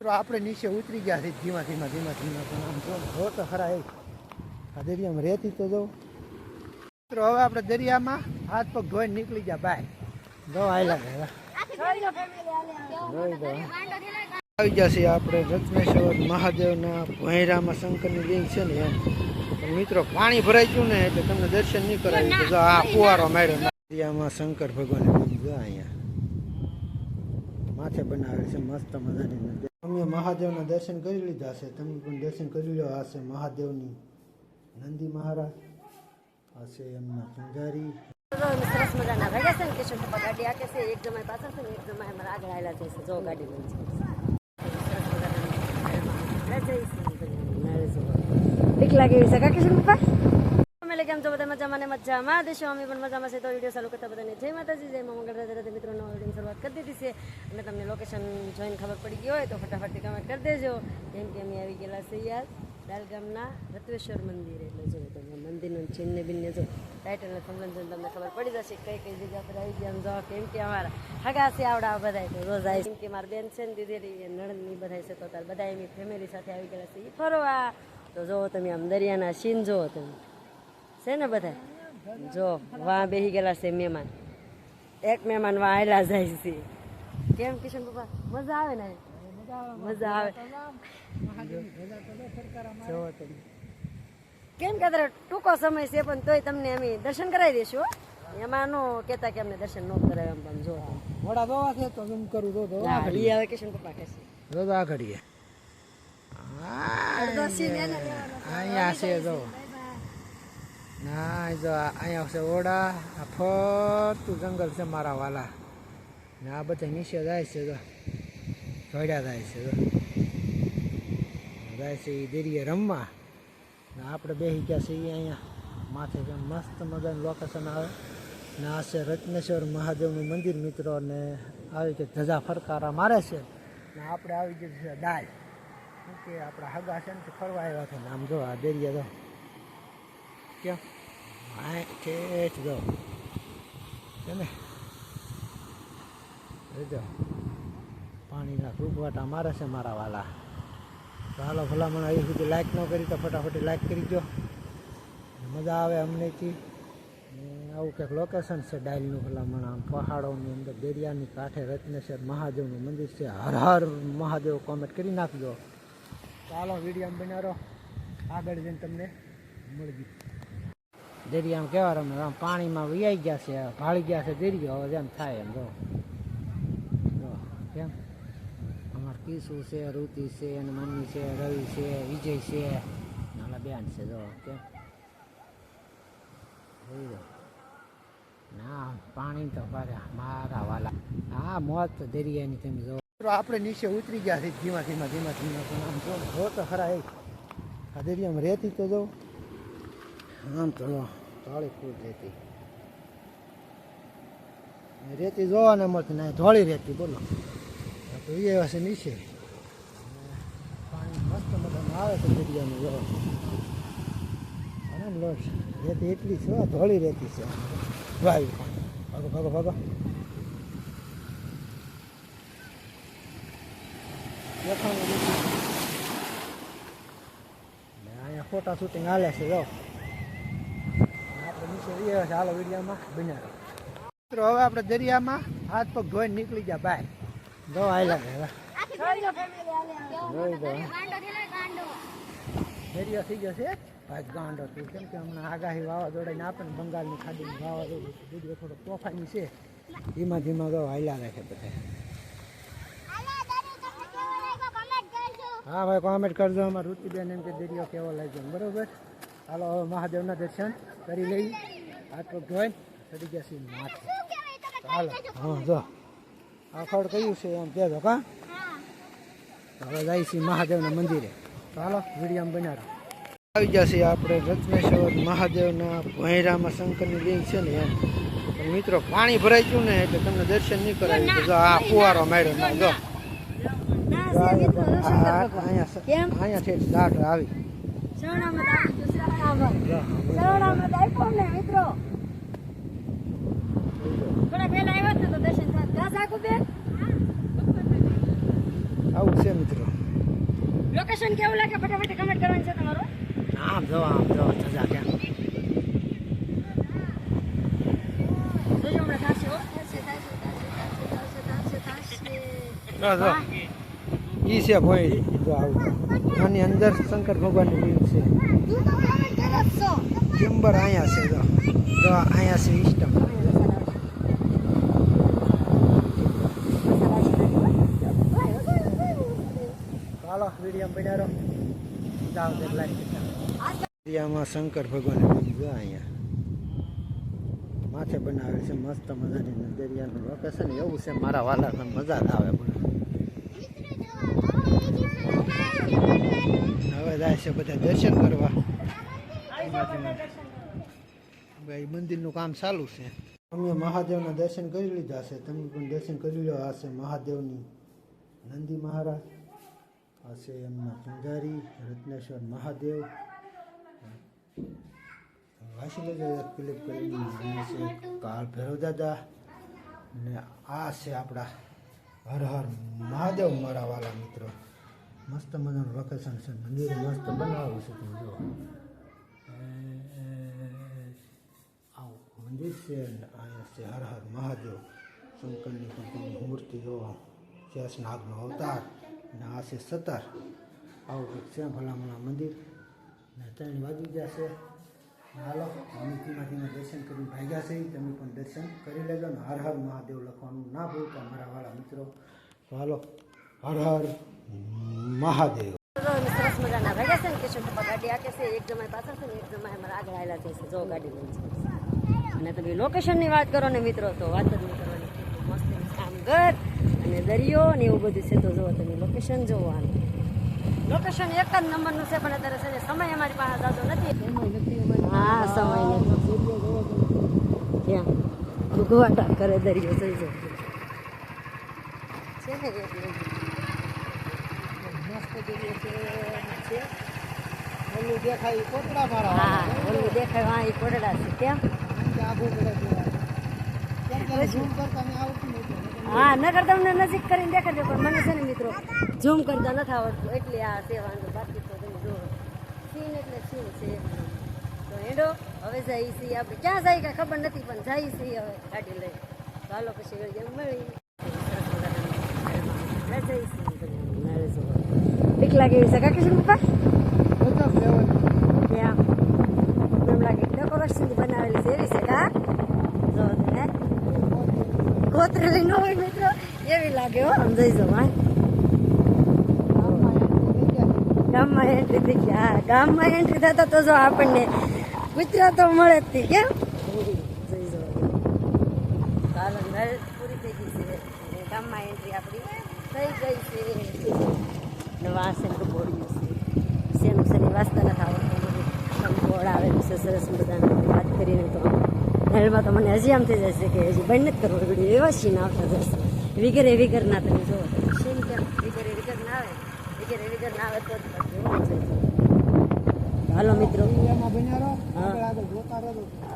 મિત્રો, આપણે નીચે ઉતરી ગયા છે ધીમા ધીમા ધીમા ધીમા પણ આમ જો તો ખરા એ. આ દરિયામાં રહેતી તો જવું મિત્રો, હવે આપણે દરિયામાં હાથ પગ ધોઈને નીકળી ગયા બાય. જો આયલા ગયા આવી ગયા જશે આપણે રત્નેશ્વર મહાદેવના ભૈરામાં શંકરની લિંગ છે ને એમ. મિત્રો, પાણી ભરાઈ ગયું ને એટલે તમને દર્શન નહીં કરાવ્યું આ ફુવારો માર્યો. દરિયામાં શંકર ભગવાન અહીંયા. માથે બનાવે છે, મસ્ત મજાની અમે મહાદેવના દર્શન કરી લીધા છે. તમે પણ દર્શન કરી લો. છે મહાદેવની નંદી મહારાજ. આ એમના પૂંજારી સરસ મજાના ભાગ્યા છે ને કિશોર પપ્પા ગાડી આકે છે. એક જમાઈ પાછળ છે ને એક અમારા આગળ આવેલા છે. જો ગાડી લઈને છે. બીક લાગે એવી છે એટલે કેમ છો બધા મજામાં ને મજામાં? દેશો અમે પણ મજામાં છે. તો વીડિયો ચાલુ કરતા બધાને જય માતાજી, જય મંગળ રાધે રાધે મિત્રોનો વીડિયો શરૂઆત કરી દીધી છે. અને તમને લોકેશન જોઈને ખબર પડી ગઈ હોય તો ફટાફટથી કમેન્ટ કરી દેજો. કેમ કે અમે આવી ગયેલા છે યાર દાલ ગામના રત્વેશ્વર મંદિર. એટલે જો તમે મંદિરનું ચિહ્ન બિન્ને જો ટાઇટલ અને જોઈને તમને ખબર પડી જશે કઈ કઈ જગ્યા પર આવી ગયા જો, કેમ કે અમારા હગા છે આવડા બધા રોજ આવી કેમ કે મારા બેન છે ને દીદી નણંદની બધા છે તો તાર બધા એમની ફેમિલી સાથે આવી ગયેલા છે. એ ફરવા. તો જો તમે આમ દરિયાના સીન જુઓ તમે. છે ને બધા? જો વા બેસી ગયેલા છે મહેમાન. એક મહેમાન વાં આવેલા જાય છે. કેમ કિશન પપ્પા? મજા આવે ને? મજા આવે. તમે કેમ કે ટૂંકો સમય છે પણ તોય તમને અમે દર્શન કરાવી દઈશું હો. એમાં નો કહેતા કે અમને દર્શન ન કરાવે એમ પણ જો. મોડા દોવા છે તો એમ કરું તો દો ઘડી આવે કિશન પપ્પા કહેશે જો તો આ ઘડીએ. અહીંયા છે જો. ના જો અહીંયા છે ઓડા આ ફરતું જંગલ છે મારા વાલા. ને આ બધા નીચે જાય છે, જો. જોડ્યા જાય છે, જો. જાય છે એ દરિયે રમવા. ને આપણે બેસી ગયા છે એ અહીંયા. માથે મસ્ત મજાનું લોકેશન આવે. ને આ છે રત્નેશ્વર મહાદેવનું મંદિર, મિત્રો. ને આવી કે ધજા ફરકારા મારે છે. ને આપણે આવી ગયું છે દાલ કે આપણા હગા છે ને ફરવા આવ્યા છે? ને આમ જો આ દરિયા તો ક્યાં? હા ઠેઠ જો છે ને જો પાણીના રૂપવાટા મારે છે, મારા વાલા. તો હાલો, ભલામણ આવી સુધી લાઈક ન કરી તો ફટાફટ લાઈક કરી દો મજા આવે અમનેથી થી. આવું કંઈક લોકેશન છે, ડાયલનું ભલામણ. આમ પહાડોની અંદર, દરિયાની કાંઠે રત્નેશ્વર મહાદેવનું મંદિર છે. હર હર મહાદેવ કોમેન્ટ કરી નાખજો. ચાલો વીડિયો બનાવો આગળ જઈને તમને મળી ગયું દરિયામાં કેવા રમે આમ પાણીમાં વિયાઈ ગયા છે ભાળી ગયા છે દરિયો હવે જેમ થાય એમ જો. જો કેમ? અમારે કીસુ છે ઋતિ છે અને મમ્મી છે રવિ છે વિજય છે નાના બેન છે જો કેમ? ના પાણી તો મારા વાલા. હા મોત દરિયાની તમે જો. આપણે નીચે ઉતરી ગયા છે ધીમા ધીમા ધીમા ધીમા આમ જો તો ખરા એ. આ દરિયામાં રહેતી તો જો. આમ તો ધોળી ખૂબ રેતી રેતી જોવા ને મળતી ના ધોળી રેતી બોલો. એ હશે નીચે. પાણી મસ્ત મજાનું આવે છે દરિયાનું જોવા લોટ રેતી એટલી છે ધોળી રેતી છે. વાયુ. ભાગો ભાગો ભાગો. અહીંયા ફોટા શૂટિંગ હાલે છે, જો. છે. હાલો વિડીયામાં બન્યા મિત્રો, હવે આપણે દરિયામાં હાથ પગ ધોઈને નીકળી ગયા બાય. જો આયલા દો દરિયો થઈ ગયો છે. ભાઈ, ગાંડો થઈ કેમ કે હમણાં આગાહી વાવાઝોડાને આપણને બંગાળની ખાડીની વાવાઝોડું દરિયો થોડો તોફાની છે. ધીમા ધીમા જો હાલ્યા રાખે બધા. હા, ભાઈ કોમેન્ટ કરજો. અમારે ઋતુબેન એમ કે દરિયો કેવો લાગ્યો બરોબર? હાલો હવે મહાદેવના દર્શન કરી લઈ હાથ પગ ધોઈ ચડી ગયા છીએ માથે હાલો હા જો આ ફળ કયું છે એમ કહેજો કા હવે જાય છીએ મહાદેવના મંદિરે ચાલો હાલો બન્યા રહો આવી જશે આપણે રત્નેશ્વર મહાદેવના ભૈરામાં શંકરની લીન છે ને એમ પણ મિત્રો પાણી ભરાઈ ગયું ને એટલે તમને દર્શન નહીં કરાવી જો આ ફુવારો માર્યો ના જો અહીંયા? અહીંયા છે દાટ આવી આપ્યો ને મિત્રો. થોડા પહેલા આવ્યો ને તો દર્શન થાય. ઘાસ આખું બેન? આવું છે મિત્રો. લોકેશન કેવું લાગે? ફટાફટ કમેન્ટ કરવાનું છે તમારું. આમ જો આમ જો સજા ક્યાં? જોજો હમણાં થશે હો. થશે થશે થશે થશે થશે થશે જો. જો ઈ છે ભોય જો આવું. આની અંદર શંકર ભગવાનની લિંક છે. ચેમ્બર અહીંયા છે, જો. જો, અહીંયા છે સિસ્ટમ ચાલો વીડિયો જાવ તે લાઈક શંકર ભગવાન લિંક જો અહીંયા. માથે બનાવે છે, મસ્ત મજાની દરિયાનું લોકેશન એવું છે, મારા વાલા મજા જ આવે પણ. હવે જાય છે બધા દર્શન કરવા. મંદિરનું કામ ચાલુ છે. અમે મહાદેવના દર્શન કરી લીધા છે. તમે પણ દર્શન કરી લો. આ છે મહાદેવની નંદી મહારાજ. આ છે એમના પૂંજારી રત્નેશ્વર મહાદેવ. વાંચી લેજો એક ક્લિપ છે કાળ ભૈરવ દાદા. ને આ છે આપણા હર હર મહાદેવ મારા વાલા મિત્રો. મસ્ત મજાનું લોકેશન છે. મંદિર મસ્ત બનાવ્યું છે. તમે જુઓ આવું મંદિર અને અહીંયા છે હર હર મહાદેવ શંકરની પણ મૂર્તિઓ મૂર્તિ શેષ નાગનો અવતાર ને આ સતાર આવું કંઈક છે ભલામણા મંદિર. ને ત્રણ વાગી ગયા છે. હાલો, અમે ધીમા ધીમા દર્શન કરીને ભાગ્યા છે તમે પણ દર્શન કરી લેજો ને હર હર મહાદેવ લખવાનું ના ભૂલતા મારા વાળા મિત્રો. તો હાલો હર હર મહાદેવ. સરસ મજાના ભાગ્યા છે ને કેશવ પપ્પા ગાડી આકે છે? એક જમાય પાછળ છે ને એક જમાય અમારા આગળ આવેલા છે. જો ગાડી લઈને અને તમે લોકેશનની વાત કરો ને મિત્રો, તો વાત જ નહીં કરવાની. મસ્ત આમ ઘર અને દરિયો ને એવું બધું છે. તો જુઓ તમે લોકેશન જોવાનું. લોકેશન એક જ નંબરનું છે, પણ અત્યારે છે ને સમય અમારી પાસે જતો નથી. હા, સમય ત્યાં ભૂગવાટા કરે દરિયો, જઈ જાય છે ને મસ્ત છે ઓલું દેખાય કોટડા મારા હા, ઓલું દેખાય, હા, એ કોટડા છે. કેમ હા નગર તમને નજીક કરીને દેખાડજો પણ મને છે ને મિત્રો ઝૂમ કરતા નથી આવડતું. એટલે આ છે વાંધો બાકી તો તમે જુઓ. સીન એટલે સીન છે. તો હેડો હવે જઈ છીએ આપણે. ક્યાં જાય કાંઈ ખબર નથી પણ જઈ છીએ હવે ગાડી લઈ. ચાલો પછી વળી મળી. જઈ છીએ. બીક લાગે છે કાકી પપ્પા બધા ફ્લેવર ત્યાં એમ લાગે ડેકોરેશન બનાવેલી છે એવી છે કા જો હે કોતરેલી ન હોય મિત્રો એવી લાગે હો આમ જઈ જાઉં ગામમાં એન્ટ્રી થઈ ગઈ હા ગામમાં એન્ટ્રી થતા તો જો આપણને ગુજરાતો મળે જ થી કેમ? જઈ જાઉં પૂરી થઈ ગઈ છે ગામમાં એન્ટ્રી આપણી થઈ ગઈ છે નવા સેન્ટર બોર્ડ છે શેનું શેની વાંચતા નથી આવડતું આવેલું છે સરસ મજાનું વાત કરીને તો નળમાં તો મને હજી આમ થઈ જશે કે હજી બંધ જ કરવું પડ્યું એવા સીન આવતા જશે. વિગરે વિગર ના તમે જો સીન કેમ વિગરે વિગર ના આવે વિગેરે વિગર ના આવે તો હાલો મિત્રો એમાં બન્યા રહો આગળ જોતા રહો